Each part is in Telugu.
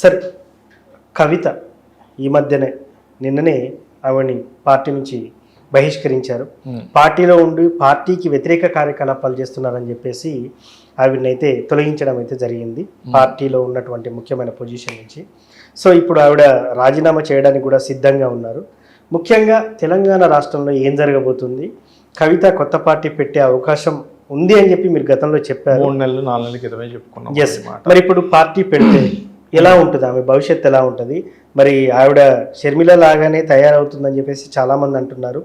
సార్ కవిత ఈ మధ్యనే నిన్ననే ఆవిడని పార్టీ నుంచి బహిష్కరించారు. పార్టీలో ఉండి పార్టీకి వ్యతిరేక కార్యకలాపాలు చేస్తున్నారని చెప్పేసి ఆవిడనైతే తొలగించడం అయితే జరిగింది పార్టీలో ఉన్నటువంటి ముఖ్యమైన పొజిషన్ నుంచి. సో ఇప్పుడు ఆవిడ రాజీనామా చేయడానికి కూడా సిద్ధంగా ఉన్నారు. ముఖ్యంగా తెలంగాణ రాష్ట్రంలో ఏం జరగబోతుంది? కవిత కొత్త పార్టీ పెట్టే అవకాశం ఉంది అని చెప్పి మీరు గతంలో చెప్పారు. మూడు నెలలు నాలుగు నెలల క్రితమే చెప్పుకున్నాం ఎస్. మరి ఇప్పుడు పార్టీ పెడితే ఎలా ఉంటుంది? ఆమె భవిష్యత్తు ఎలా ఉంటుంది? మరి ఆవిడ షర్మిల లాగానే తయారవుతుందని చెప్పేసి చాలా మంది అంటున్నారు.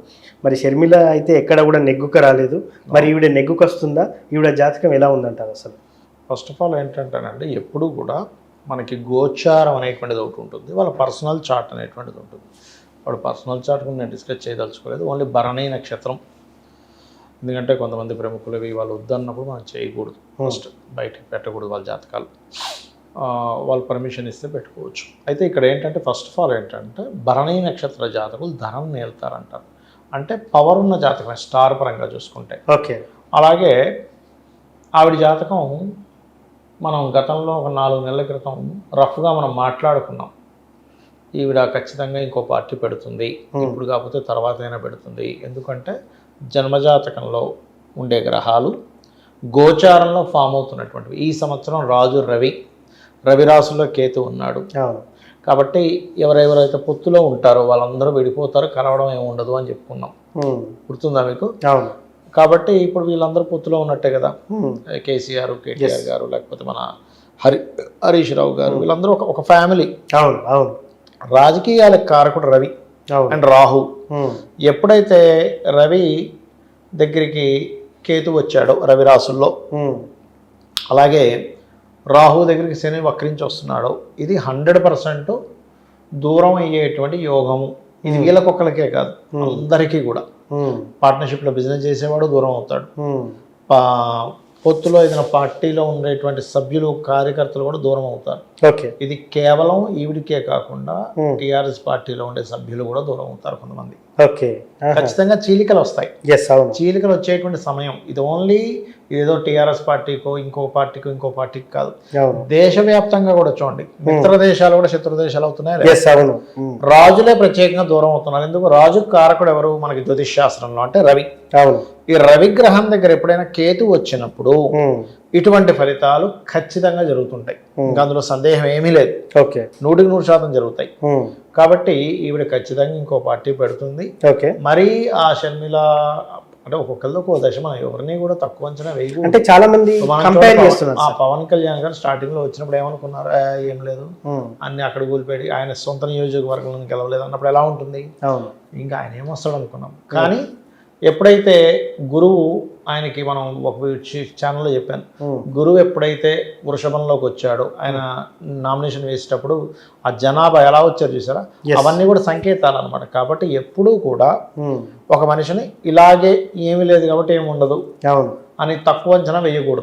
మరి షర్మిల అయితే ఎక్కడ కూడా నెగ్గుక రాలేదు. మరి ఈవిడ నెగ్గుకు వస్తుందా ఈవిడ జాతకం ఎలా ఉందంటారు అసలు? ఫస్ట్ ఆఫ్ ఆల్ ఏంటంటేనండి ఎప్పుడు కూడా మనకి గోచారం అనేటువంటిది ఒకటి ఉంటుంది. వాళ్ళ పర్సనల్ చార్ట్ అనేటువంటిది ఉంటుంది. వాడు పర్సనల్ చార్ట్ గురించి నేను డిస్కస్ చేయదలుచుకోలేదు. ఓన్లీ భరణి నక్షత్రం. ఎందుకంటే కొంతమంది ప్రముఖులు ఇవి వాళ్ళు వద్దన్నప్పుడు మనం చేయకూడదు. ఫస్ట్ బయటకు పెట్టకూడదు వాళ్ళ జాతకాలు. వాళ్ళు పర్మిషన్ ఇస్తే పెట్టుకోవచ్చు. అయితే ఇక్కడ ఏంటంటే ఫస్ట్ ఆఫ్ ఆల్ ఏంటంటే భరణి నక్షత్ర జాతకులు ధనం నేల్తారంటారు. అంటే పవర్ ఉన్న జాతకం స్టార్ పరంగా చూసుకుంటే. ఓకే. అలాగే ఆవిడ జాతకం మనం గతంలో ఒక నాలుగు నెలల క్రితం రఫ్గా మనం మాట్లాడుకున్నాం. ఈవిడ ఖచ్చితంగా ఇంకో పార్టీ పెడుతుంది. ఇప్పుడు కాకపోతే తర్వాత అయినా పెడుతుంది. ఎందుకంటే జన్మజాతకంలో ఉండే గ్రహాలు గోచారంలో ఫామ్ అవుతున్నటువంటివి. ఈ సంవత్సరం రాజు రవి రవి రాశిలో కేతు ఉన్నాడు. అవును. కాబట్టి ఎవరెవరైతే పొత్తులో ఉంటారో వాళ్ళందరూ విడిపోతారు కలవడం ఏమి ఉండదు అని చెప్పుకున్నాం. గుర్తుందా మీకు? అవును. కాబట్టి ఇప్పుడు వీళ్ళందరూ పొత్తులో ఉన్నట్టే కదా? కేసీఆర్ కేటీఆర్ గారు లేకపోతే మన హరి హరీష్ రావు గారు వీళ్ళందరూ ఒక ఒక ఫ్యామిలీ. అవును అవును. రాజకీయాలకు కారకుడు రవి అండ్ రాహు. ఎప్పుడైతే రవి దగ్గరికి కేతు వచ్చాడో రవి రాసుల్లో అలాగే రాహు దగ్గరికి శని వక్రించి వస్తున్నాడో. ఇది హండ్రెడ్ పర్సెంట్ దూరం అయ్యేటువంటి యోగము. ఇది వీళ్ళకొక్కరికే కాదు అందరికీ కూడా. పార్ట్నర్షిప్లో బిజినెస్ చేసేవాడు దూరం అవుతాడు. పొత్తులో ఏదైనా పార్టీలో ఉండేటువంటి సభ్యులు కార్యకర్తలు కూడా దూరం అవుతారు. ఓకే. ఇది కేవలం ఈవిడికే కాకుండా Hmm. టీఆర్ఎస్ పార్టీలో ఉండే సభ్యులు కూడా దూరం అవుతారు కొంతమంది. ఓకే. ఖచ్చితంగా చీలికలు వస్తాయి. ఎస్ అవును. చీలికలు వచ్చేటువంటి సమయం. ఇది ఓన్లీ ఏదో టీఆర్ఎస్ పార్టీకో ఇంకో పార్టీకో ఇంకో పార్టీకి కాదు. దేశవ్యాప్తంగా కూడా చూడండి. మిత్ర దేశాలు కూడా శత్రు దేశాలు అవుతున్నాయి అవును. ఉమ్, రాజులే ప్రత్యేకంగా దూరం అవుతున్నారు. ఎందుకు? రాజు కారకుడు ఎవరు? మనకి జ్యోతిష్ శాస్త్రంలో అంటే రవి. అవును. ఈ రవి గ్రహం దగ్గర ఎప్పుడైనా కేతు వచ్చినప్పుడు ఉమ్, ఇటువంటి ఫలితాలు ఖచ్చితంగా జరుగుతుంటాయి. ఇంకా అందులో సందేహం ఏమీ లేదు. ఓకే. నూటికి నూరు శాతం జరుగుతాయి. కాబట్టి ఈవిడ ఖచ్చితంగా ఇంకో పార్టీ పెడుతుంది. ఓకే. మరీ ఆ షర్మిల అంటే ఒక్కొక్కరిలో ఒక్కో దశ మనం ఎవరిని కూడా తక్కువ అంచనా వేయకూడదు. అంటే చాలా మంది కంపేర్ చేస్తున్నారు ఆ. పవన్ కళ్యాణ్ గారు స్టార్టింగ్లో వచ్చినప్పుడు ఏమనుకున్నారు? "ఆ, ఏం లేదు. అన్ని అక్కడ కూలిపెట్టి ఆయన సొంత నియోజకవర్గంలో గెలవలేదు అన్నప్పుడు ఎలా ఉంటుంది? ఇంకా ఆయన ఏమొస్తాడు అనుకున్నాం కానీ ఎప్పుడైతే గురువు ఆయనకి మనం ఒక ఛానల్లో చెప్పాను. గురువు ఎప్పుడైతే వృషభంలోకి వచ్చాడో ఆయన నామినేషన్ వేసేటప్పుడు ఆ జనాభా ఎలా వచ్చారు చూసారా. అవన్నీ కూడా సంకేతాలు అనమాట కాబట్టి ఎప్పుడూ కూడా ఒక మనిషిని ఇలాగే ఏమీ లేదు కాబట్టి ఏమి ఉండదు అని తక్కువ అంచనా వేయకూడదు.